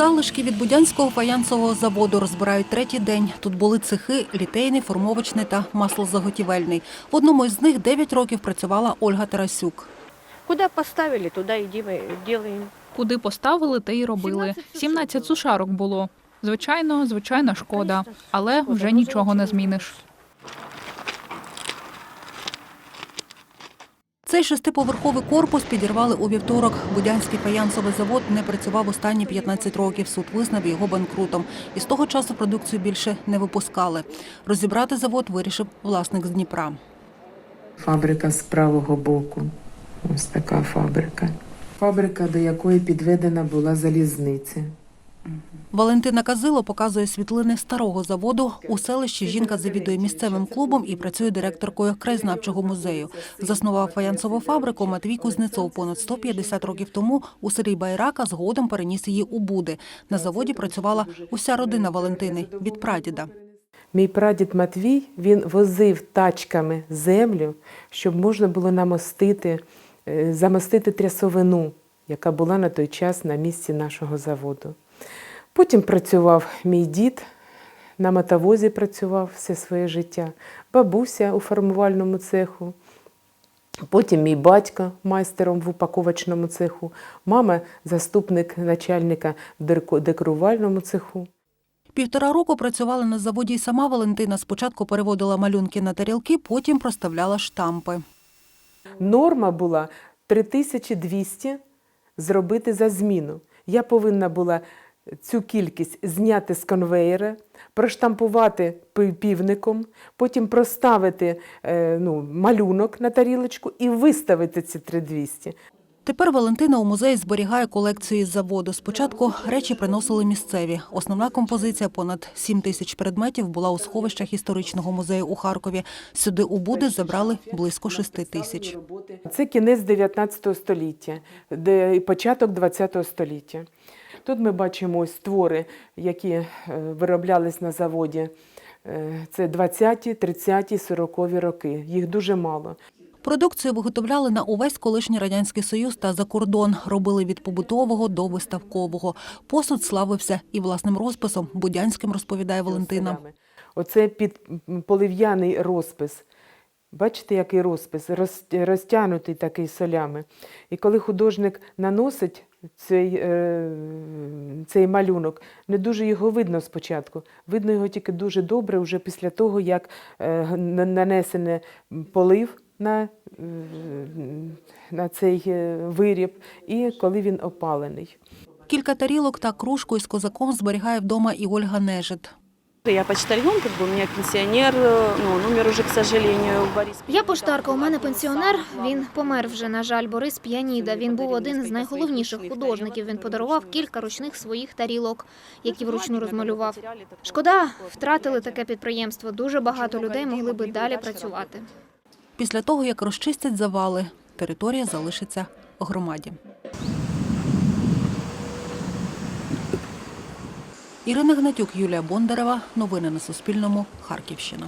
Залишки від Будянського фаянсового заводу розбирають третій день. Тут були цехи літейний, формовочний та маслозаготівельний. В одному із них 9 років працювала Ольга Тарасюк. Куда поставили, туда едим и делаем. Куди поставили, те й робили. 17 сушарок було. Звичайно, звичайно, шкода, але вже нічого не зміниш. Цей шестиповерховий корпус підірвали у вівторок. Будянський фаянсовий завод не працював останні 15 років. Суд визнав його банкрутом. І з того часу продукцію більше не випускали. Розібрати завод вирішив власник з Дніпра. Фабрика з правого боку. Ось така фабрика. Фабрика, до якої підведена була залізниця. Валентина Казило показує світлини старого заводу. У селищі жінка завідує місцевим клубом і працює директоркою краєзнавчого музею. Заснував фаянсову фабрику Матвій Кузнецов понад 150 років тому у селі Байрака. Згодом переніс її у Буди. На заводі працювала уся родина Валентини від прадіда. Мій прадід Матвій він возив тачками землю, щоб можна було намостити, е, замостити трясовину, яка була на той час на місці нашого заводу. Потім працював мій дід, на мотовозі працював все своє життя, бабуся у формувальному цеху. Потім мій батько майстером в упаковочному цеху, мама заступник начальника в декорувальному цеху. Півтора року працювала на заводі й сама Валентина. Спочатку переводила малюнки на тарілки, потім проставляла штампи. Норма була 3200 зробити за зміну. Я повинна була цю кількість зняти з конвейера, проштампувати півником, потім проставити е, ну, малюнок на тарілочку і виставити ці 3200. Тепер Валентина у музеї зберігає колекцію із заводу. Спочатку речі приносили місцеві. Основна композиція понад 7 тисяч предметів була у сховищах історичного музею у Харкові. Сюди у Буди забрали близько 6 тисяч. Це кінець 19 століття, де початок 20 століття. Тут ми бачимо ось твори, які е, вироблялись на заводі. Е, Це 20-ті, 30-ті, 40-ві роки. Їх дуже мало. Продукцію виготовляли на увесь колишній радянський союз та за кордон. Робили від побутового до виставкового. Посуд славився і власним розписом. Будянським розповідає Валентина. Оце під полив'яний розпис. Бачите, який розпис? Розтягнутий такий солями. І коли художник наносить цей, е, цей малюнок, не дуже його видно спочатку. Видно його тільки дуже добре вже після того, як е, нанесене полив на, е, на цей виріб, і коли він опалений. Кілька тарілок та кружку із козаком зберігає вдома і Ольга Нежит. Я почтальон, как бы у меня пенсионер, э, ну, он умер уже, к сожалению, Борис. Я поштарка, у мене пенсіонер. Він помер вже, на жаль, Борис П'яніда. Він був один з найголовніших художників. Він подарував кілька ручних своїх тарілок, які вручну розмалював. Шкода, втратили таке підприємство. Дуже багато людей могли би далі працювати. Після того, як розчистять завали, територія залишиться громаді. Ірина Гнатюк, Юлія Бондарева. Новини на Суспільному. Харківщина.